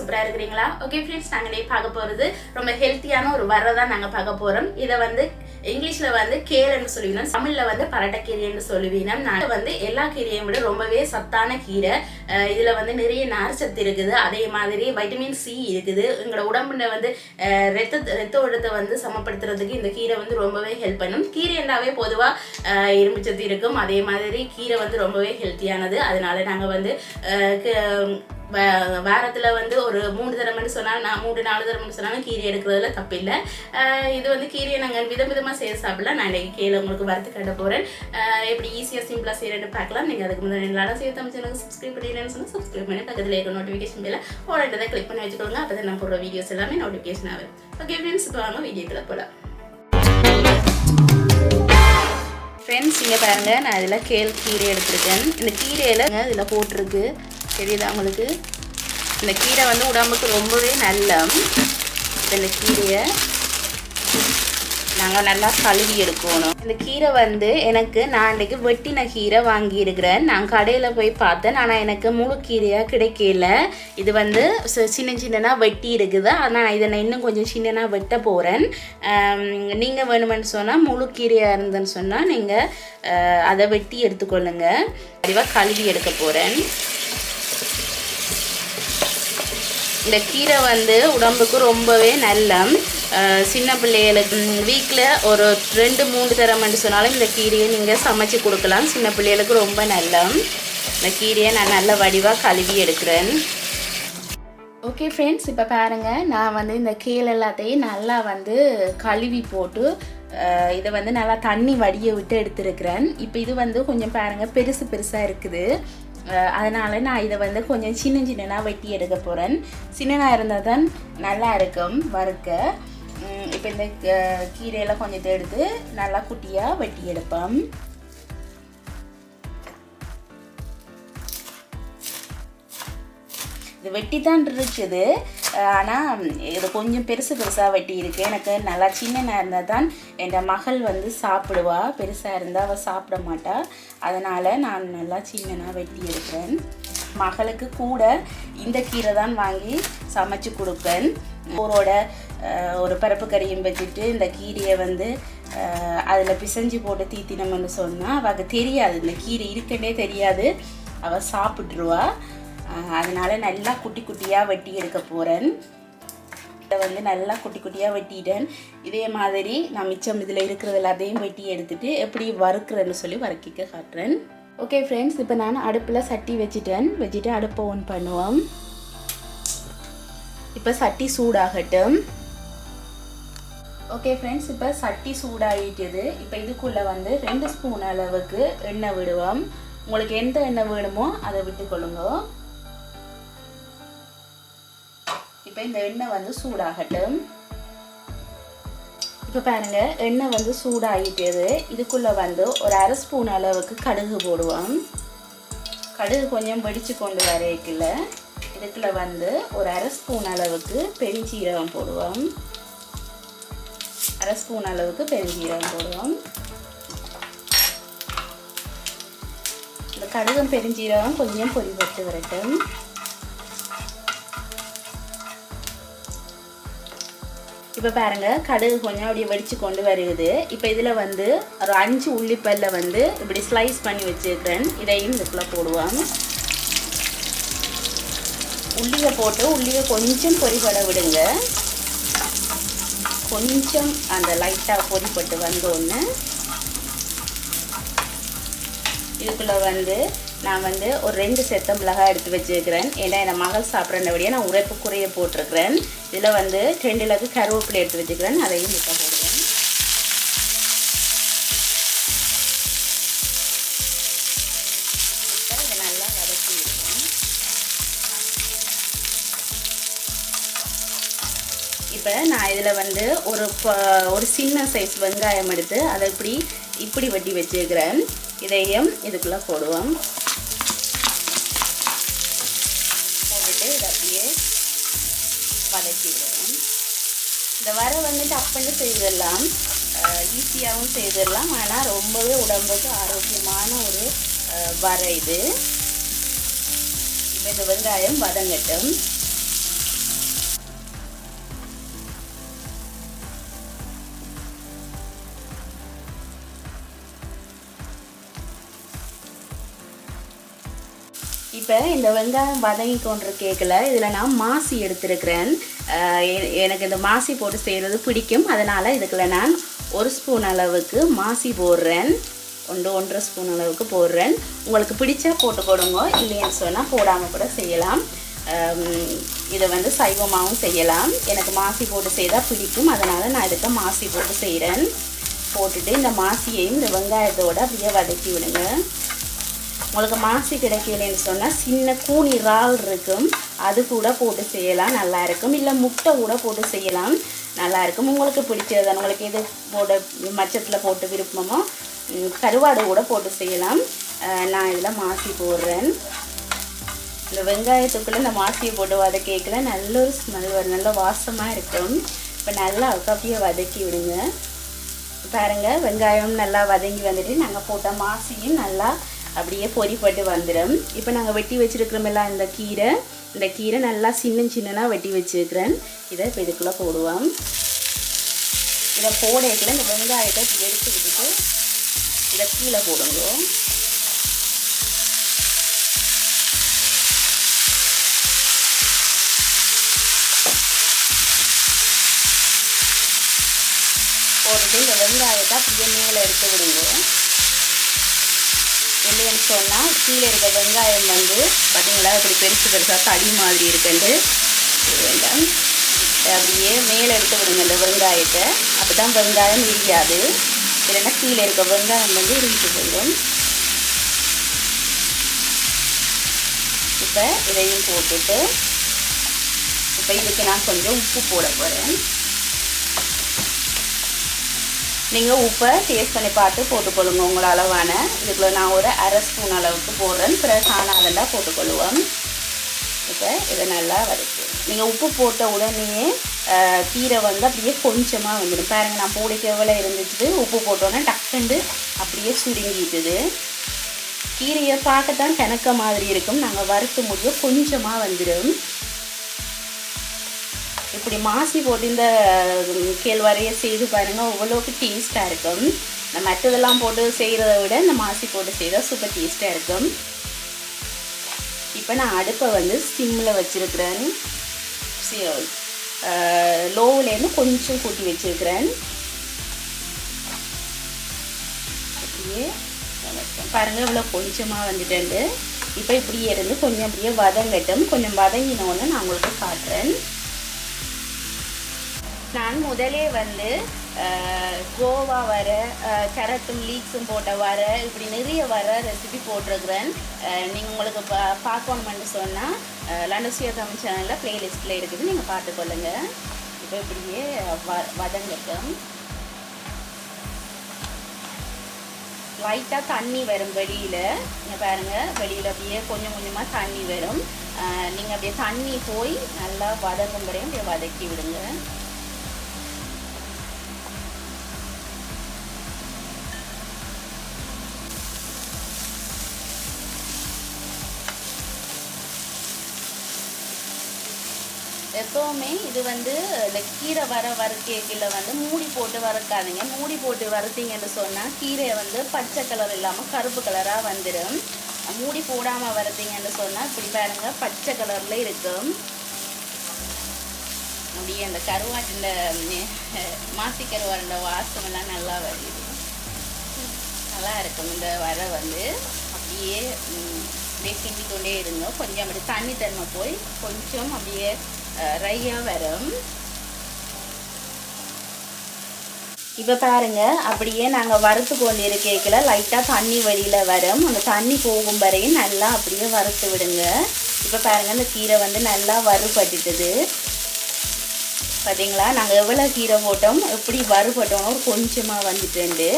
சூப்பராக இருக்கிறீங்களா? Okay friends நாங்கள் டே பார்க்க போகிறது ரொம்ப ஹெல்த்தியான ஒரு வரை தான் நாங்கள் பார்க்க போகிறோம் இதை வந்து இங்கிலீஷில் வந்து கேரன்னு சொல்லுவீங்க. தமிழில் வந்து பரட்டக்கீரைன்னு சொல்லுவீங்க. நாங்கள் வந்து எல்லா கீரையும் விட ரொம்பவே சத்தான கீரை. இதில் வந்து நிறைய நார்ச்சத்து இருக்குது. அதே மாதிரி வைட்டமின் சி இருக்குது. எங்களோட உடம்புல வந்து ரத்த ரத்த ஓட்டத்தை வந்து சமப்படுத்துறதுக்கு இந்த கீரை வந்து ரொம்பவே ஹெல்ப் பண்ணும். கீரை என்றாவே பொதுவாக இரும்பு சத்து இருக்கும். அதே மாதிரி கீரை வந்து ரொம்பவே ஹெல்த்தியானது அதனால நாங்கள் வந்து வாரத்தில் வந்து ஒரு மூணு தரம்னு சொன்னால் நான் மூணு நாலு தரம்னு சொன்னாலும் கீரை எடுக்கிறதுல தப்பில்லை. இது வந்து கீரையை நாங்கள் விதம் விதமாக செய்ய சாப்பிடலாம். நான் இன்றைக்கி கீழே உங்களுக்கு வறுத்து கட்ட போகிறேன் எப்படி ஈஸியாக சிம்பிளாக செய்யறேன்னு பார்க்கலாம். நீங்கள் அதுக்கு முன்னாடி எல்லாரும் செய்ய தமிழ் எனக்கு சப்ஸ்கிரைப் பண்ணிடுறேன்னு சொன்னால் சப்ஸ்கிரைப் பண்ணி பக்கத்தில் இருக்க நோட்டிஃபிகேஷன் பில்ல ஓடன்றதை கிளிக் பண்ணி வச்சுக்கோங்க. அப்போ தான் நான் போடுற வீடியோஸ் எல்லாமே நோட்டிஃபிகேஷன் ஆகும் ஓகே ஃப்ரெண்ட்ஸ் இப்போ வாங்க வீடியோக்குள்ள போகலாம் ஃப்ரெண்ட்ஸ் இங்கே பாருங்கள் நான் இதில் கேள் கீரை எடுத்திருக்கேன். இந்த கீரையில் இதில் போட்டிருக்கு. தெரியுதா உங்களுக்கு? இந்த கீரை வந்து உடம்புக்கு ரொம்பவே நல்ல இந்த கீரையை நாங்கள் நல்லா கழுவி எடுக்கணும். இந்த கீரை வந்து எனக்கு நான் இன்றைக்கு வெட்டின கீரை வாங்கியிருக்கிறேன். நான் கடையில் போய் பார்த்தேன். ஆனால் எனக்கு முழு கீரையாக கிடைக்கல. இது வந்து சி- சின்ன சின்னதாக வெட்டி இருக்குது. ஆனால் இதை நான் இன்னும் கொஞ்சம் சின்னதாக வெட்ட போகிறேன் நீங்கள் வேணுமென்னு சொன்னால் முழு கீரையாக இருந்தேன்னு சொன்னால் நீங்கள் அதை வெட்டி எடுத்துக்கொள்ளுங்க. அதிவாக கழுவி எடுக்க போகிறேன் இந்த கீரை வந்து உடம்புக்கு ரொம்பவே நல்ல சின்ன பிள்ளைகளுக்கு வீக்கில் ஒரு ரெண்டு மூணு தரமென்று சொன்னாலும் இந்த கீரையை நீங்கள் சமைச்சு கொடுக்கலாம். சின்ன பிள்ளைகளுக்கு ரொம்ப நல்ல இந்த கீரையை நான் நல்ல வடிவாக கழுவி எடுக்கிறேன். ஓகே ஃப்ரெண்ட்ஸ் இப்போ பாருங்கள் நான் வந்து இந்த கீரை எல்லாத்தையும் நல்லா வந்து கழுவி போட்டு இதை வந்து நல்லா தண்ணி வடிய விட்டு எடுத்துருக்கிறேன். இப்போ இது வந்து கொஞ்சம் பாருங்கள் பெருசு பெருசாக இருக்குது. அதனால் நான் இதை வந்து கொஞ்சம் சின்ன சின்னனாக வெட்டி எடுக்க போகிறேன் சின்னதாக இருந்தால் தான் நல்லா இருக்கும் வறுக்க. இப்போ இந்த கீரையெல்லாம் கொஞ்சத்தை எடுத்து நல்லா குட்டியாக வெட்டி எடுப்போம். இது வெட்டி தான் இருந்துச்சுது ஆனால் இது கொஞ்சம் பெருசு பெருசாக வெட்டி இருக்கு. எனக்கு நல்லா சின்னனாக இருந்தால் தான் என் மகள் வந்து சாப்பிடுவா. பெருசாக இருந்தால் அவள் சாப்பிட மாட்டாள் அதனால் நான் நல்லா சின்னனாக வெட்டி எடுக்கிறேன். மகளுக்கு கூட இந்த கீரை தான் வாங்கி சமைச்சு கொடுப்பேன். ஊரோட ஒரு பருப்பு கறியும் வச்சுட்டு இந்த கீரையை வந்து அதில் பிசைஞ்சு போட்டு தீத்தினோம்னு சொன்னால் அவளுக்கு தெரியாது. இந்த கீரை இருக்குன்னே தெரியாது. அவள் சாப்பிட்ருவா அதனால் நல்லா குட்டி குட்டியாக வெட்டி எடுக்க போகிறேன் இதை வந்து நல்லா குட்டி குட்டியாக வெட்டிட்டேன். இதே மாதிரி நான் மிச்சம் இதில் இருக்கிறது எல்லாத்தையும் வெட்டி எடுத்துட்டு எப்படி வறுக்கிறேன்னு சொல்லி வறுக்கிக்க காட்டுறேன். ஓகே ஃப்ரெண்ட்ஸ் இப்போ நான் அடுப்பில் சட்டி வச்சுட்டேன். வச்சுட்டு அடுப்பை ஆன் பண்ணுவோம். இப்போ சட்டி சூடாகட்டும். ஓகே ஃப்ரெண்ட்ஸ் இப்போ சட்டி சூடாகிட்டது இப்போ இதுக்குள்ளே வந்து ரெண்டு ஸ்பூன் அளவுக்கு எண்ணெய் விடுவோம். உங்களுக்கு எந்த எண்ணெய் வேணுமோ அதை விட்டுக்கொள்ளுங்க. இப்போ இந்த எண்ணெய் வந்து சூடாகட்டும். இப்போ பாருங்க எண்ணெய் வந்து சூடாகிட்டது. இதுக்குள்ளே வந்து ஒரு அரை ஸ்பூன் அளவுக்கு கடுகு போடுவோம். கடுகு கொஞ்சம் வெடிச்சு கொண்டு வரைக்குள்ள இதுக்குள்ள வந்து ஒரு அரை ஸ்பூன் அளவுக்கு பெருஞ்சீரகம் போடுவோம். அரை ஸ்பூன் அளவுக்கு பெருஞ்சீரகம் போடுவோம். இந்த கடுகும் பெருஞ்சீரகம் கொஞ்சம் பொரிபட்டு வரட்டும். இப்போ பாருங்கள் கடுகு கொஞ்சம் அப்படியே வெடித்து கொண்டு வருகுது. இப்போ இதில் வந்து ஒரு அஞ்சு உள்ளிப்பல்ல வந்து இப்படி ஸ்லைஸ் பண்ணி வச்சுருக்கிறேன். இதையும் இதுக்குள்ளே போடுவாங்க உள்ளியை போட்டு உள்ளியை கொஞ்சம் பொரிபட விடுங்க. கொஞ்சம் அந்த லைட்டாக பொறிப்பட்டு வந்தோடனே இதுக்குள்ளே வந்து நான் வந்து ஒரு ரெண்டு செத்த மிளகாய் எடுத்து வச்சுருக்கிறேன். ஏன்னா என் மகள் சாப்பிட்றபடியே நான் உரைப்பு குறைய போட்டிருக்கிறேன். இதில் வந்து ரெண்டு இலக்கு கருவேப்பிலை எடுத்து வச்சுக்கிறேன் அதையும் முட்டை போடுவேன் இதை நல்லா வதக்கி இப்போ நான் இதில் வந்து ஒரு ஒரு சின்ன சைஸ் வெங்காயம் எடுத்து அதை இப்படி இப்படி வட்டி வச்சுருக்கிறேன். இதையும் இதுக்குள்ளே போடுவோம். இந்த வர வந்துட்டு அப்பன்னு செய்திடலாம். ஈஸியாகவும் செய்திடலாம். ஆனால் ரொம்பவே உடம்புக்கு ஆரோக்கியமான ஒரு வரை இது. இந்த வெங்காயம் வதங்கட்டும். இப்போ இந்த வெங்காயம் வதங்கி கேட்கல இதில் நான் மாசி எடுத்திருக்கிறேன். எனக்கு இந்த மாசி போட்டு செய்கிறது பிடிக்கும். அதனால் இதுக்குள்ள நான் ஒரு ஸ்பூன் அளவுக்கு மாசி போடுறேன். ஒன்று ஒன்றரை ஸ்பூன் அளவுக்கு போடுறேன். உங்களுக்கு பிடிச்சா போட்டு கொடுங்க. இல்லைன்னு சொன்னால் போடாமல் கூட செய்யலாம். இதை வந்து சைவமாகவும் செய்யலாம். எனக்கு மாசி போட்டு செய்தால் பிடிக்கும். அதனால் நான் இதுக்கு மாசி போட்டு செய்கிறேன் போட்டுட்டு இந்த மாசியையும் இந்த வெங்காயத்தோடு அப்படியே வதக்கி விடுங்க. உங்களுக்கு மாசி கிடைக்கலன்னு சொன்னால் சின்ன கூனி இறால் இருக்கும். அது கூட போட்டு செய்யலாம் நல்லா இருக்கும். இல்லை முட்டை கூட போட்டு செய்யலாம் நல்லா இருக்கும். உங்களுக்கு பிடிச்சது உங்களுக்கு எது போட மச்சத்தில் போட்டு விருப்பமோ கருவாடை கருவாடு கூட போட்டு செய்யலாம். நான் இதில் மாசி போடுறேன். இந்த வெங்காயத்துக்குள்ளே இந்த மாசியை போட்டு வதக்கிக்கல நல்ல ஒரு ஸ்மெல் வரும். நல்ல வாசமாக இருக்கும். இப்போ நல்லா அப்படியே வதக்கி விடுங்க. பாருங்கள் வெங்காயம் நல்லா வதங்கி வந்துட்டு நாங்கள் போட்ட மாசியும் நல்லா அப்படியே பொரிப்பட்டு வந்துடும். இப்போ நாங்கள் வெட்டி வச்சிருக்கிறோமெல்லாம் இந்த கீரை? இந்த கீரை நல்லா சின்ன சின்னதாக வெட்டி வச்சிருக்கிறேன். இதை இப்போ இதுக்குள்ளே போடுவோம். இதை போடைக்குள்ள இந்த வெங்காயத்தை எடுத்து விட்டுட்டு இதை கீழே போடுங்க போட்டுட்டு இந்த வெங்காயத்தை அப்படியே மேலே எடுத்து விடுங்க. இல்லைன்னு சொன்னால் கீழே இருக்க வெங்காயம் வந்து பார்த்தீங்களா இப்படி பெருசு பெருசாக தடி மாதிரி இருக்குண்டு வேண்டாம். அப்படியே மேலே எடுத்து விடுங்க இந்த வெங்காயத்தை. அப்போ தான் வெங்காயம் விரியாது இல்லைன்னா கீழே இருக்க வெங்காயம் வந்து இடிச்சு போயிடும். இப்போ இதையும் போட்டுட்டு இப்போ இதுக்கு நான் கொஞ்சம் உப்பு போட போகிறேன் நீங்கள் உப்பை டேஸ்ட் பண்ணி பார்த்து போட்டுக்கொள்ளுங்க உங்கள் அளவான. இதுக்குள்ள நான் ஒரு அரை ஸ்பூன் அளவுக்கு போடுறேன். பிறகு காணாதண்டா போட்டுக்கொள்ளுவோம் இப்போ இதை நல்லா வதக்கு. நீங்கள் உப்பு போட்ட உடனே கீரை வந்து அப்படியே கொஞ்சமாக வந்துடும். பாருங்க நான் போடிக்கவில் இருந்துச்சு. உப்பு போட்டோன்னே டக்குண்டு அப்படியே சுருங்கிட்டுது கீரையை பார்க்கத்தான் கணக்க மாதிரி இருக்கும். நாங்கள் வறுத்து முடிய கொஞ்சமாக வந்துடும். இப்படி மாசி போட்டு இந்த கேழ்வரையை செய்து பாருங்கள் அவ்வளோக்கு டேஸ்ட்டாக இருக்கும். இந்த மற்றதெல்லாம் போட்டு செய்கிறத விட இந்த மாசி போட்டு செய்தால் சூப்பர் டேஸ்ட்டாக இருக்கும். இப்போ நான் அடுப்பை வந்து சிம்மில் வச்சுருக்கிறேன். லோவிலேருந்து கொஞ்சம் கூட்டி வச்சுருக்கிறேன். பாருங்கள் இவ்வளோ கொஞ்சமாக வந்துட்டேன் இப்போ இப்படியே இருந்து கொஞ்சம் அப்படியே வதங்கட்டும். கொஞ்சம் வதங்கினோன்னு நான் உங்களுக்கு காட்டுறேன். நான் முதலே வந்து கோவா வர கேரட்டும் லீக்ஸும் போட்ட வர இப்படி நிறைய வர ரெசிபி போட்டிருக்கிறேன். நீங்கள் உங்களுக்கு பா பார்க்கணுமென்னு சொன்னால் லண்டசியா தமிழ் சேனலில் ப்ளேலிஸ்ட்டில் இருக்குது. நீங்கள் பார்த்துக்கொள்ளுங்க இப்போ இப்படியே வ வதங்கட்டும். லைட்டாக தண்ணி வரும் வெளியில். நீங்கள் பாருங்கள் வெளியில் அப்படியே கொஞ்சம் கொஞ்சமாக தண்ணி வரும். நீங்கள் அப்படியே தண்ணி போய் நல்லா வதங்கும் வரையும் அப்படியே வதக்கி விடுங்க. எப்போவுமே இது வந்து இந்த கீரை வர வர கேக்கில் வந்து மூடி போட்டு வறுக்காதீங்க. மூடி போட்டு வறுத்தீங்கன்னு சொன்னால் கீரையை வந்து பச்சை கலர் இல்லாமல் கருப்பு கலராக வந்துடும் மூடி போடாமல் வறுத்தீங்கன்னு சொன்னால் இப்படி பாருங்க பச்சை கலரில் இருக்கும் அப்படியே அந்த கருவாட்டின் மாசி கருவாட்டின வாசமெல்லாம் நல்லா வருது நல்லா இருக்கும் இந்த வர வந்து. அப்படியே அப்படியே கிண்டிக்கொண்டே இருந்தோம் இருங்க. கொஞ்சம் அப்படி தண்ணி தன்மை போய் கொஞ்சம் அப்படியே ரையாக வரும். இப்போ பாருங்க அப்படியே நாங்கள் வறுத்து கொண்டு இருக்கேக்கில் லைட்டாக தண்ணி வெளியில் வரும். அந்த தண்ணி போகும் வரையும் நல்லா அப்படியே வறுத்து விடுங்க. இப்போ பாருங்க அந்த கீரை வந்து நல்லா வறுபட்டுட்டுது. பார்த்தீங்களா நாங்கள் எவ்வளோ கீரை போட்டோம் எப்படி வறுபட்டோம் ஒரு கொஞ்சமாக வந்துட்டு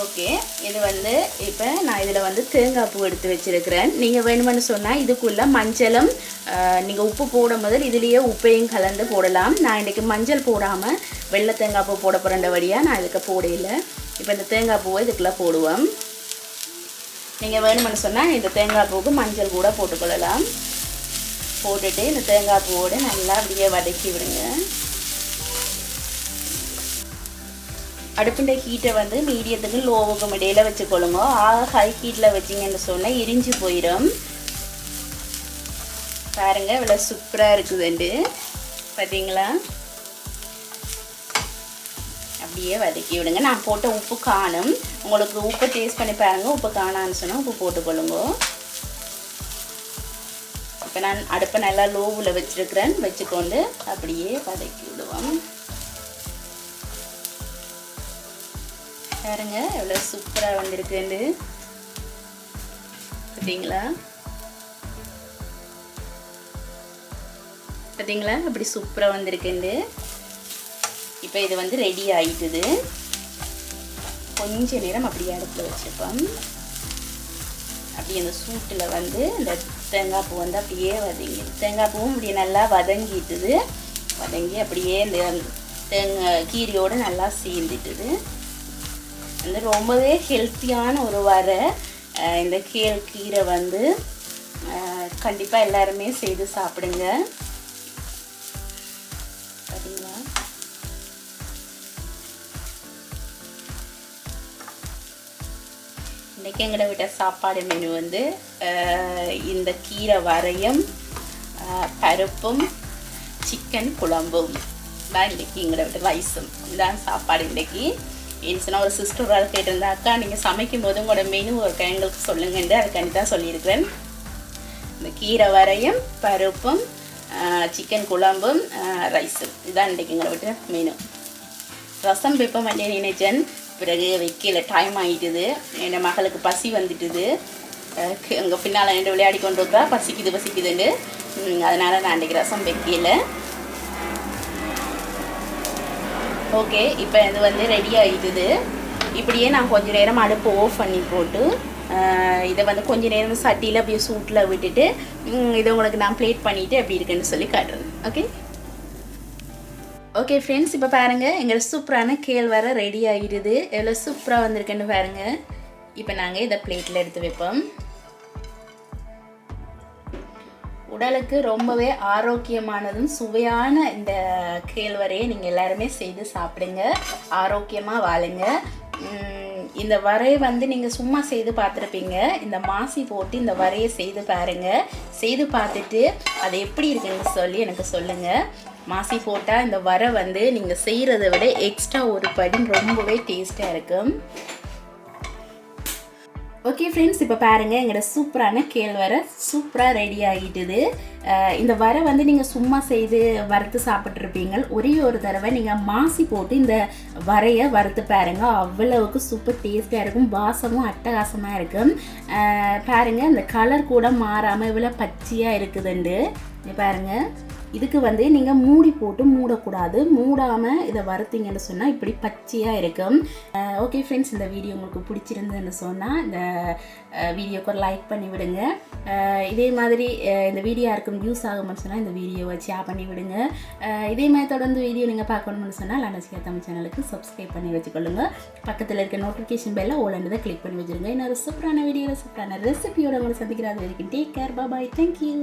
ஓகே இது வந்து இப்போ நான் இதில் வந்து தேங்காய் பூ எடுத்து வச்சிருக்கிறேன். நீங்கள் வேணுமென்னு சொன்னால் இதுக்குள்ளே மஞ்சளும் நீங்கள் உப்பு போடும் முதல் இதுலேயே உப்பையும் கலந்து போடலாம். நான் இன்றைக்கி மஞ்சள் போடாமல் வெள்ளை தேங்காய் பூ போட போகிற வழியாக நான் இதுக்கு போடையில் இப்போ இந்த தேங்காய் பூவை இதுக்குள்ளே போடுவோம். நீங்கள் வேணுமென்னு சொன்னால் இந்த தேங்காய் பூவுக்கு மஞ்சள் கூட போட்டுக்கொள்ளலாம். போட்டுட்டு இந்த தேங்காய் பூவோடு நல்லா அப்படியே வதக்கி விடுங்க. அடுப்புண்ட ஹீட்டை வந்து மீடியத்துக்கு லோவுக்கும் இடையில் வச்சுக்கொள்ளுங்க. ஆக ஹை ஹீட்டில் வச்சிங்கன்னு சொன்னால் எரிஞ்சு போயிடும். பாருங்க இவ்வளோ சூப்பராக இருக்குதுண்டு. பார்த்தீங்களா அப்படியே வதக்கி விடுங்க. நான் போட்ட உப்பு காணும். உங்களுக்கு உப்பு டேஸ்ட் பண்ணி பாருங்கள் உப்பு காணான்னு சொன்னால் உப்பு போட்டுக்கொள்ளுங்க. இப்போ நான் அடுப்பை நல்லா லோவில் வச்சுருக்கிறேன். வச்சுக்கொண்டு அப்படியே வதக்கி விடுவோம். பாருங்க எவ்வளோ சூப்பராக வந்திருக்குண்டு பார்த்தீங்களா பார்த்தீங்களா அப்படி சூப்பராக வந்திருக்குண்டு இப்போ இது வந்து ரெடி ஆகிட்டுது கொஞ்ச நேரம் அப்படியே அடுப்பில் வச்சுப்போம். அப்படியே அந்த சூட்டில் வந்து இந்த தேங்காய் பூ வந்து அப்படியே வதங்கி தேங்காய் பூவும் அப்படியே நல்லா வதங்கிட்டுது. வதங்கி அப்படியே இந்த தேங்காய் கீரியோடு நல்லா சேர்ந்துட்டுது. வந்து ரொம்பவே ஹெல்த்தியான ஒரு வர இந்த கேள் கீரை வந்து கண்டிப்பாக எல்லாருமே செய்து சாப்பிடுங்க. பார்த்தீங்களா இன்றைக்கி எங்களை விட்ட சாப்பாடு மெனு வந்து இந்த கீரை வரையும் பருப்பும் சிக்கன் குழம்பும். தான் இன்றைக்கி எங்களை விட்ட ரைஸும் இதுதான் சாப்பாடு இன்றைக்கி சொன்னால் ஒரு சிஸ்டர் வேறு கேட்டிருந்தா அக்கா நீங்கள் சமைக்கும் போது உங்களோட மெனு ஒரு எங்களுக்கு சொல்லுங்கன்ட்டு அதுக்காண்டி தான் சொல்லியிருக்கிறேன். இந்த கீரை வரையும் பருப்பும் சிக்கன் குழம்பும் ரைஸும் இதான் இன்றைக்கு எங்களை விட்டு மெனு ரசம் வைப்ப மாட்டேன் நினைச்சேன். பிறகு வைக்கல. டைம் ஆகிட்டுது என் மகளுக்கு பசி வந்துட்டுது. அங்கே பின்னால் ரெண்டு விளையாடி கொண்டு இருக்கா பசிக்குது பசிக்குதுன்னு. அதனால் நான் அன்றைக்கி ரசம் வைக்கல. ஓகே இப்போ இது வந்து ரெடி ஆகிடுது இப்படியே நான் கொஞ்சம் நேரம் அடுப்பு ஆஃப் பண்ணி போட்டு இதை வந்து கொஞ்ச நேரம் சட்டியில் அப்படியே சூட்டில் விட்டுட்டு இதை உங்களுக்கு நான் ப்ளேட் பண்ணிவிட்டு எப்படி இருக்குன்னு சொல்லி காட்டுறேன். ஓகே ஓகே ஃப்ரெண்ட்ஸ் இப்போ பாருங்கள் எங்கள் சூப்பரான கேள் வர ரெடி ஆகிடுது எவ்வளோ சூப்பராக வந்திருக்குன்னு பாருங்கள் இப்போ நாங்கள் இதை பிளேட்டில் எடுத்து வைப்போம். உடலுக்கு ரொம்பவே ஆரோக்கியமானதும் சுவையான இந்த கேழ்வரையை நீங்கள் எல்லாருமே செய்து சாப்பிடுங்க. ஆரோக்கியமாக வாழுங்க. இந்த வரையை வந்து நீங்கள் சும்மா செய்து பார்த்துருப்பீங்க. இந்த மாசி போட்டு இந்த வரையை செய்து பாருங்கள் செய்து பார்த்துட்டு அது எப்படி இருக்குன்னு சொல்லி எனக்கு சொல்லுங்கள் மாசி போட்டால் இந்த வரை வந்து நீங்கள் செய்கிறத விட எக்ஸ்ட்ரா ஒரு படி ரொம்பவே டேஸ்ட்டாக இருக்கும். ஓகே ஃப்ரெண்ட்ஸ் இப்போ பாருங்கள் எங்களோட சூப்பரான கேழ்வரை சூப்பராக ரெடி ஆகிட்டுது. இந்த வரை வந்து நீங்கள் சும்மா செய்து வறுத்து சாப்பிட்ருப்பீங்க ஒரே ஒரு தடவை நீங்கள் மாசி போட்டு இந்த வரையை வறுத்து பாருங்கள் அவ்வளவுக்கு சூப்பர் டேஸ்ட்டாக இருக்கும். வாசமும் அட்டகாசமாக இருக்கும் பாருங்கள் அந்த இந்த கலர் கூட மாறாமல் இவ்வளோ பச்சையாக இருக்குதுண்டு. பாருங்கள் இதுக்கு வந்து நீங்கள் மூடி போட்டு மூடக்கூடாது. மூடாமல் இதை வறுத்தீங்கன்னு சொன்னால் இப்படி பச்சையாக இருக்கும் ஓகே ஃப்ரெண்ட்ஸ் இந்த வீடியோ உங்களுக்கு பிடிச்சிருந்ததுன்னு சொன்னால் இந்த வீடியோக்கு ஒரு லைக் பண்ணி விடுங்க. இதே மாதிரி இந்த வீடியோ யாருக்கும் யூஸ் ஆகும்னு சொன்னால் இந்த வீடியோவை ஷேர் பண்ணி விடுங்க. இதே மாதிரி தொடர்ந்து வீடியோ நீங்கள் பார்க்கணும்னு சொன்னால் லனசிகா தமிழ் சேனலுக்கு சப்ஸ்கிரைப் பண்ணி வச்சுக்கொள்ளுங்க. பக்கத்தில் இருக்க நோட்டிஃபிகேஷன் பெல்ல ஓலன்றதை கிளிக் பண்ணி வச்சுருங்க. இன்னொரு சூப்பரான வீடியோவில் சூப்பரான ரெசிபியோட உங்களை சந்திக்கிறது வரைக்கும் டேக் கேர் பாய் தேங்க்யூ